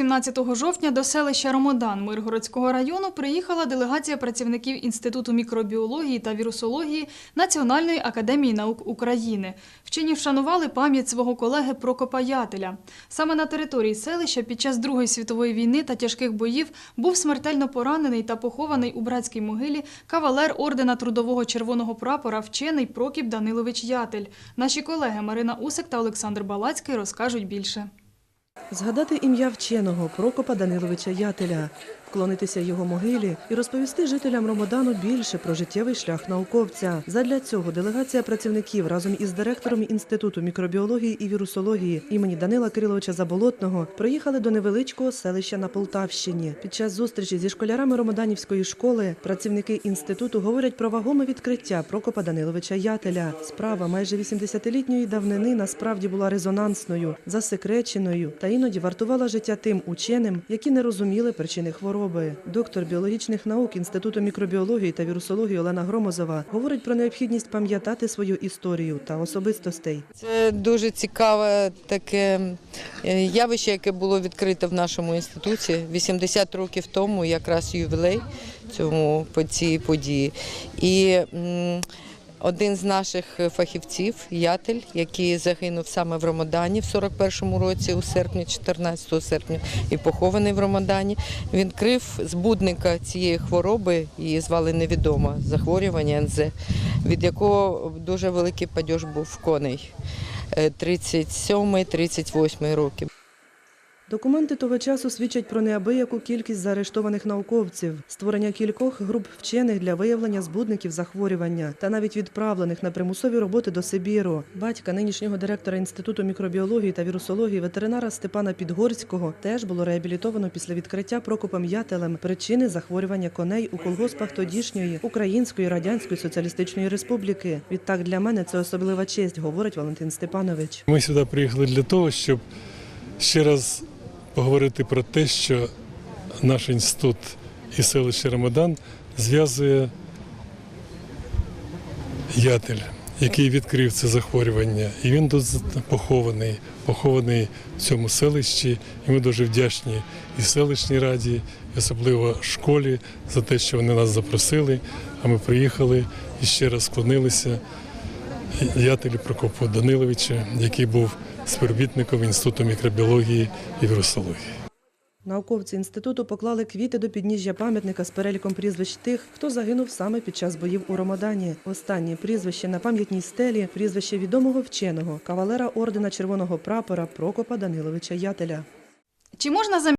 17 жовтня до селища Ромодан Миргородського району приїхала делегація працівників Інституту мікробіології та вірусології Національної академії наук України. Вчені вшанували пам'ять свого колеги Прокопа Ятеля. Саме на території селища під час Другої світової війни та тяжких боїв був смертельно поранений та похований у братській могилі кавалер ордена Трудового Червоного прапора вчений Прокіп Данилович Ятель. Наші колеги Марина Усик та Олександр Балацький розкажуть більше. Згадати ім'я вченого Прокопа Даниловича Ятеля, вклонитися його могилі і розповісти жителям Ромодану більше про життєвий шлях науковця. Задля цього делегація працівників разом із директором Інституту мікробіології і вірусології імені Данила Кириловича Заболотного приїхали до невеличкого селища на Полтавщині. Під час зустрічі зі школярами Ромоданівської школи працівники інституту говорять про вагоме відкриття Прокопа Даниловича Ятеля. Справа майже 80-літньої давнини насправді була резонансною, засекреченою та іноді вартувала життя тим ученим, які не розуміли причини хвороби. Доктор біологічних наук Інституту мікробіології та вірусології Олена Громозова говорить про необхідність пам'ятати свою історію та особистостей. Це дуже цікаве таке е, явище, яке було відкрите в нашому інституті 80 років тому, якраз ювілей цьому по цій події. І один з наших фахівців, Ятель, який загинув саме в Ромадані в 41-му році, у серпні, 14 серпня, і похований в Ромадані, він крив збудника цієї хвороби, її звали невідома захворювання НЗ, від якого дуже великий падеж був коней. 37-38 років. Документи того часу свідчать про неабияку кількість заарештованих науковців, створення кількох груп вчених для виявлення збудників захворювання та навіть відправлених на примусові роботи до Сибіру. Батька нинішнього директора Інституту мікробіології та вірусології ветеринара Степана Підгорського теж було реабілітовано після відкриття Прокопом Ятелем причини захворювання коней у колгоспах тодішньої Української Радянської Соціалістичної Республіки. Відтак для мене це особлива честь, говорить Валентин Степанович. Ми сюди приїхали для того, щоб ще раз поговорити про те, що наш інститут і селище Рамадан зв'язує ятель, який відкрив це захворювання. І він тут похований, похований в цьому селищі. І ми дуже вдячні і селищній раді, і особливо школі за те, що вони нас запросили. А ми приїхали і ще раз склонилися Ятелю Прокопу Даниловича, який був співробітником Інституту мікробіології і вірусології. Науковці інституту поклали квіти до підніжжя пам'ятника з переліком прізвищ тих, хто загинув саме під час боїв у Ромадані. Останнє прізвище на пам'ятній стелі прізвище відомого вченого, кавалера ордена Червоного прапора Прокопа Даниловича Ятеля. Чи можна замінити